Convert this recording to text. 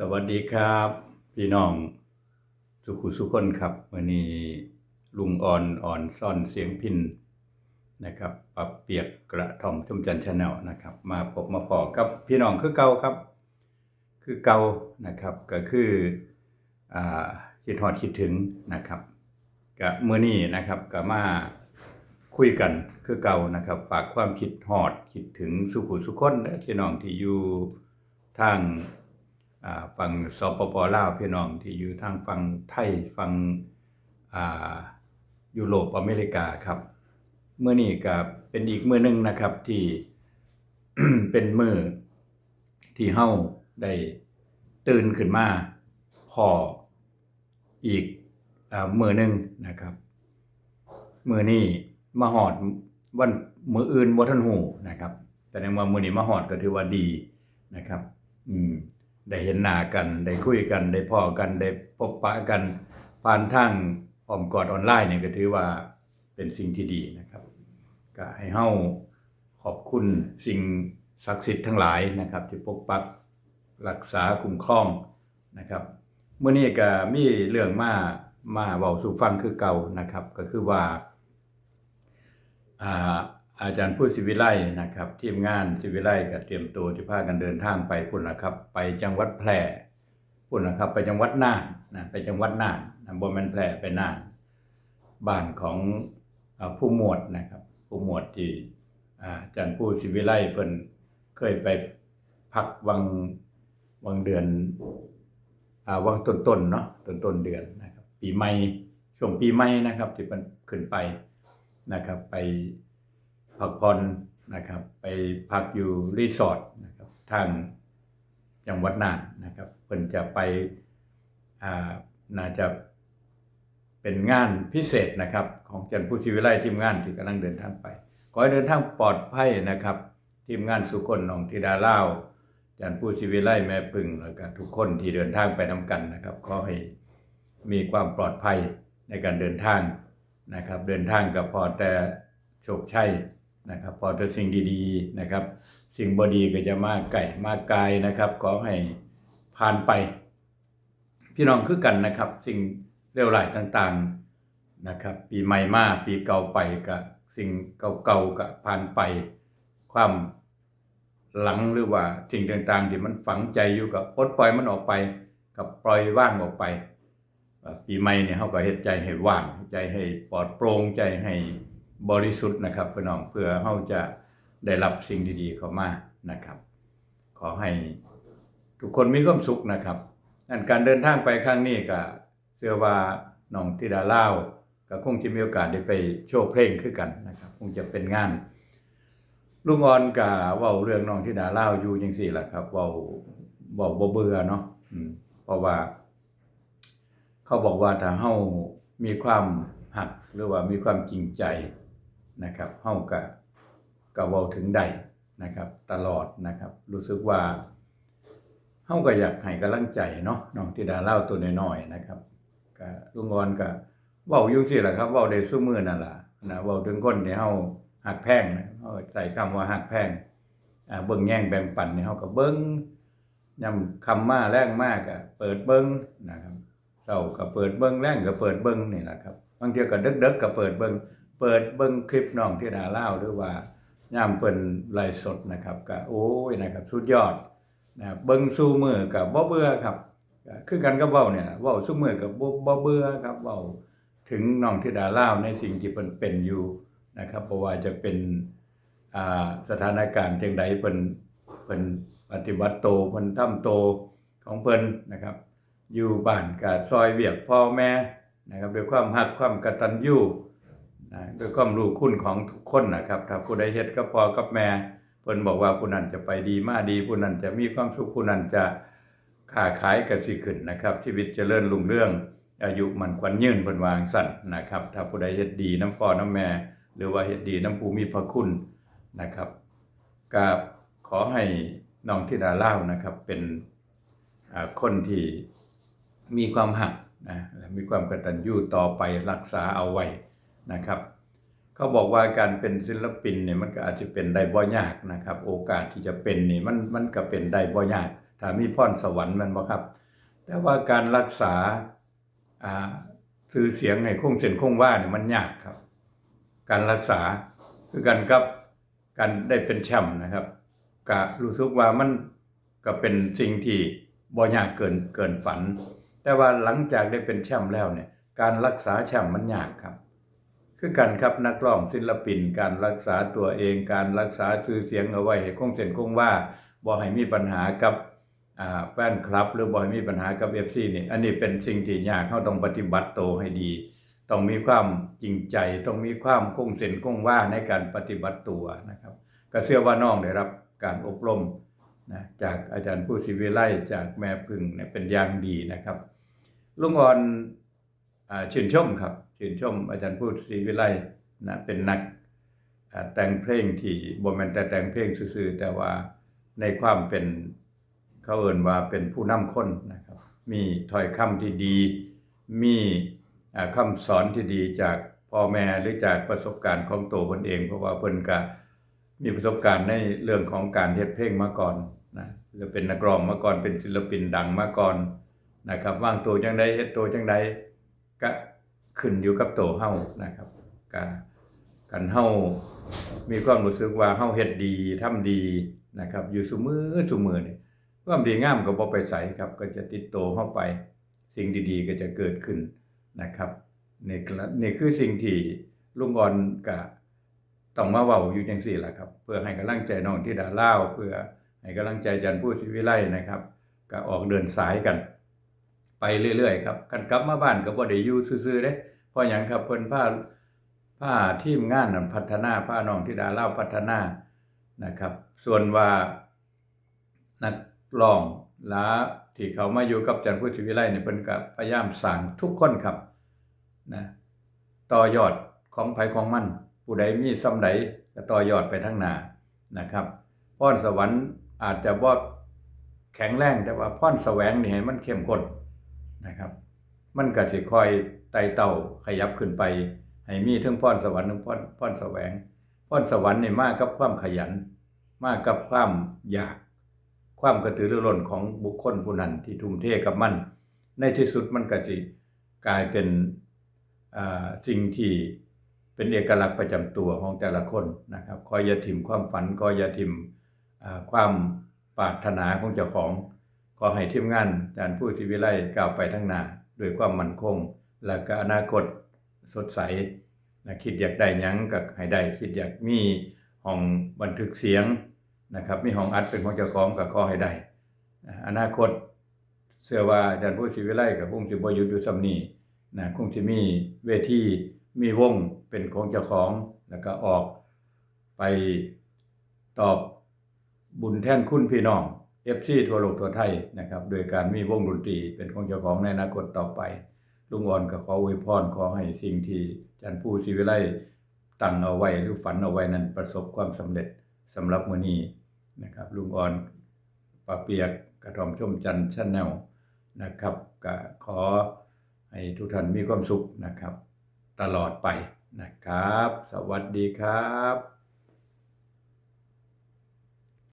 สวัสดีครับพี่น้องสุขุสุคนครับวันนี้ลุงอ่อนอ่อนซ่อนเสียงพินนะครับปรับเปียกกระท่อมชุ่มจันชาแนลนะครับ มาพบมาพอกับพี่น้องคือเก่าครับ คือเก่านะครับก็คืออ่าคิดฮอดคิดถึงนะครับกับเมื่อนี้นะครับก็มาคุยกันคือเก่านะครับฝากความคิดฮอดคิดถึงสุขุสุคนและพี่น้องที่อยู่ทาง ฝั่งสปปลาวพี่น้องที่อยู่ทางฝั่งไทยฝั่งยุโรปอเมริกาครับเมื่อนี้ก็เป็นอีกมือหนึ่งนะครับที่เป็นมือที่เฮาได้ตื่นขึ้นมาพออีกอ่ามือหนึ่งนะครับ มือนี้มาหอดวันมืออื่นบ่ทันหูนะครับ แต่ในว่ามือนี้มาหอดก็ถือว่าดีนะครับ อืม ได้เห็นหน้ากัน ได้คุยกัน ได้พ้อกัน ได้พบปะกัน ผ่านทางอ้อมกอดออนไลน์เนี่ยก็ถือว่าเป็นสิ่งที่ดีนะครับ ก็ให้เฮาขอบคุณสิ่งศักดิ์สิทธิ์ทั้งหลายนะครับ ที่ปกปักรักษาคุ้มครองนะครับเมื่อนี้ก็มีเรื่องมามาเว้าสู่ฟังคือเก่านะครับ ก็คือว่าอ่า อาจารย์พูดศิวิไลนะครับทีมงานศิวิไลก็เตรียมตัวที่พากันเดินทางไปพุ่นนะครับ ไปจังหวัดแพร่พุ่นนะครับไปจังหวัดน่านนะไปจังหวัดน่านนะบ่แม่นแพร่ไปน่าน บ้านของอผู้หมวดนะครับ ผู้หมวดที่อาจารย์พูดศิวิไลเพิ่นเคยไปพักวังวังเดือนอวังต้นๆเนาะต้นๆเดือนนะครับ ปีใหม่ช่วงปีใหม่นะครับ ที่เพิ่นขึ้นไปนะครับไป พักผ่อนนะครับ ไปพักอยู่รีสอร์ทนะครับทางจังหวัดน่านนะครับเพิ่นจะไปอ่าน่าจะเป็นงานพิเศษนะครับ ของจันทผู้ชีวิไลทีมงานที่กำลังเดินทางไป ขอให้เดินทางปลอดภัยนะครับ ทีมงานสุคนน้องธิดาเล่าจันทผู้ชีวิไลแม่พึ่งแล้วก็ทุกคนที่เดินทางไปนำกันนะครับ ขอให้มีความปลอดภัยในการเดินทางนะครับ เดินทางกับพอแต่โชคชัย นะครับพอแต่สิ่งดีๆนะครับ สิ่งบดีก็จะมาไก่มาไกลนะครับขอให้ผ่านไป พี่น้องคือกันนะครับ สิ่งเลวร้ายต่างๆนะครับ ปีใหม่มาปีเก่าไปกับสิ่งเก่าๆกับผ่านไป ความหลังหรือว่าสิ่งต่างๆ ที่มันฝังใจอยู่กับปลดปล่อยมันออกไป กับปล่อยว่างออกไป ปีใหม่เนี่ยเขาก็เฮ็ดใจให้ว่างใจให้ปลอดโปร่งใจให้ บริสุทธิ์นะครับพี่น้องเพื่อเขาจะได้รับสิ่งดีๆเข้ามานะครับ ขอให้ทุกคนมีความสุขนะครับนั่นการเดินทางไปครั้งนี้ก็เชื่อว่าน้องธิดาเล่าก็คงจะมีโอกาสได้ไปโชว์เพลงคือกันนะครับคงจะเป็นงานลุงออนก็เว้าเรื่องน้องธิดาเล่าอยู่จังซี่ล่ะครับว้าเว้าบ่เบื่อเนาะเพราะว่า เขาบอกว่าถ้าเฮามีความหักหรือว่ามีความจริงใจ นะครับเฮาก็ก็เว้าถึงได้นะครับตลอดนะครับ รู้สึกว่าเฮาก็อยากให้กำลังใจเนาะน้องธิดาเล่าตัวน้อยๆนะครับก็ลุงออนก็เว้าอยู่ซี่แหละครับเว้าได้ซุมื้อนั่นล่ะนะเว้าถึงคนที่เฮาหักแพงนะเฮาใส่คำว่าหักแพงอ่าเบิ่งแย่งแบ่งปันนี่เฮาก็เบิ่งยามคำมาแรงมากก็เปิดเบิ่งนะครับเช้าก็เปิดเบิ่งแรงก็เปิดเบิ่งนี่แหละครับบางเทีก็ดึกๆก็เปิดเบิ่ง เปิดเบิ่งคลิปน้องที่ดาเล่าหรือว่ายามเพิ่นไลฟ์สดนะครับก็โอ้ยนะครับสุดยอดนะครับเบิ่งสู้มือก็บ่เบื่อครับคือกันกับเว้าเนี่ยเว้าสู้มือก็บ่บ่เบื่อครับเว้าถึงน้องธิดาเล่าในสิ่งที่เพิ่นเป็นอยู่นะครับบ่ว่าจะเป็นสถานการณ์จังใดเพิ่นเพิ่นปฏิบัติโตเพิ่นทำโตของเพิ่นนะครับ อยู่บ้านก็ซอยเวียกพ่อแม่นะครับด้วยความรักความกตัญญู นะด้วยความรู้คุณของทุกคนนะครับถ้าผู้ใดเฮ็ดกับพอกับแม่เพิ่นบอกว่าผู้นั้นจะไปดีมาดีผู้นั้นจะมีความสุขผู้นั้นจะค้าขายก็สิขึ้นนะครับ ชีวิตจเจริญรุ่งเรื่อง อายุมันขวัญยืนเพิ่นวางสั่นนะครับ ถ้าผู้ใดเฮ็ดดีน้ำพ่อน้ำแม่ หรือว่าเฮ็ดดีน้ำผู้มีพระคุณนะครับก็ขอให้น้องธิดาเล่านะครับ เป็นคนที่มีความหักนะและมีความกตัญญูต่อไปรักษาเอาไว้ นะครับเขาบอกว่าการเป็นศิลปินเนี่ยมันก็อาจจะเป็นได้บ่ยากนะครับ โอกาสที่จะเป็นนี่มันมันก็เป็นได้บ่ยากถ้ามีพรสวรรค์มันบ่ครับ แต่ว่าการรักษาอ่าคือเสียงในคงเส้นคงว่าเนี่ยมันยากครับ การรักษาคือกันกับการได้เป็นแชมป์นะครับก็รู้สึกว่ามันก็เป็นสิ่งที่บ่ยากเกินเกินฝัน แต่ว่าหลังจากได้เป็นแชมป์แล้วเนี่ยการรักษาแชมป์มันยากครับ คือกันครับนักร้องศิลปินการรักษาตัวเองการรักษาชื่อเสียงเอาไว้ให้คงเส้นคงว่าบ่ให้มีปัญหากับแฟนคลับ หรือบ่ให้มีปัญหากับ FC นี่อันนี้เป็นสิ่งที่ยากเฮาต้องปฏิบัติโตให้ดี ต้องมีความจริงใจ ต้องมีความคงเส้นคงว่าในการปฏิบัติตัวนะครับ ก็เชื่อว่าน้องได้รับการอบรมนะจากอาจารย์ผู้ศิวิไลจากแม่พึ่งเนี่ยเป็นอย่างดีนะครับลุงอ่อนชื่นชมครับ ชื่นชมอาจารย์ผู้ศิวิไลนะเป็นนักแต่งเพลงที่บ่แม่นแต่แต่งเพลงซื่อๆแต่ว่าในความเป็นเขาเอ่นว่าเป็นผู้นำคนนะครับ มีถ้อยคำที่ดี มีคำสอนที่ดีจากพ่อแม่หรือจากประสบการณ์ของตัวเพิ่นเอง เพราะว่าเพิ่นก็มีประสบการณ์ในเรื่องของการเฮ็ดเพลงมาก่อนนะหรือเป็นนักร้องมาก่อนเป็นศิลปินดังมาก่อนนะครับวางตัวจังใดเฮ็ดตัวจังใดก็ ขึ้นอยู่กับตัวเฮานะครับก็กันเฮามีความรู้สึกว่าเฮาเฮ็ดดีทำดีนะครับ อยู่ซุมือซุมือนี่ความดีงามก็บ่ไปไสครับ ก็จะติดโตัวเฮาไป สิ่งดีๆ ก็จะเกิดขึ้นนะครับนี่นี่คือสิ่งที่ลุงออนก็ต้องมาเว้าอยู่จังซี่ล่ะครับ เพื่อให้กำลังใจน้องที่ดาล่าเพื่อให้กำลังใจอาจันผู้ศิวิไลนะครับ ก็ออกเดินสายกัน ไปเรื่อยๆครับกันกลับมาบ้านก็บ่ได้อยู่ซื่อๆเด้เพราะหยังครับเพิ่นพาพาทีมงานนั้นพัฒนาพาน้องธิดาเล่าพัฒนานะครับ ส่วนว่านักร้องหลาที่เขามาอยู่กับอาจันทร์พุทธิวิไลเนี่ยเพิ่นก็พยายามสร้างทุกคนครับนะต่อยอดของไผของมัน ผู้ใดมีส่ำใดก็ต่อยอดไปทั้งหน้านะครับพรสวรรค์อาจจะบ่แข็งแรงแต่ว่าพรแสวงนี่ให้มันเข้มข้น นะครับ มันก็สิคอยไต่เต้าขยับขึ้นไป ให้มีทั้งพรสวรรค์ทั้งพรพรแสวงพรสวรรค์เนี่ยมากกับความขยัน มากกับความอยาก ความกระตือรือร้นของบุคคลผู้นั้นที่ทุ่มเทกับมัน ในที่สุดมันก็สิกลายเป็นสิ่งที่เป็นเอกลักษณ์ประจำตัวของแต่ละคนนะครับคอยยาถิ่มความฝันก็อย่าถิ่มความปรารถนาของเจ้าของ ขอให้ทีมงานอาจารย์ผู้ชีวิไลก้าวไปทั้งหน้าด้วยความมั่นคง และก็อนาคตสดใสนะคิดอยากได้ยังก็ให้ได้คิดอยากมีห้องบันทึกเสียงนะครับมีห้องอัดเป็นของเจ้าของก็ขอให้ได้ อนาคตเชื่อว่าอาจารย์ผู้ชีวิไลกับคงสิบ่หยุดอยู่ซำนีนะคงสิมีเวทีมีวงเป็นของเจ้าของแล้วก็ออกไปตอบบุญแท่นคุณพี่น้อง FC ทั่วโลกทั่วไทยนะครับ โดยการมีวงดนตรีเป็นของเจ้าของในอนาคตต่อไป ลุงอ่อนก็ขออวยพรขอให้สิ่งที่อาจารย์ผู้ศิวิไลตั้งเอาไว้หรือฝันเอาไว้นั้นประสบความสำเร็จสำหรับมื้อนี้นะครับ ลุงอ่อนปาเปียกกระทอมชมจันทร์ชาแนลนะครับก็ขอให้ทุกท่านมีความสุขนะครับ ตลอดไปนะครับ สวัสดีครับ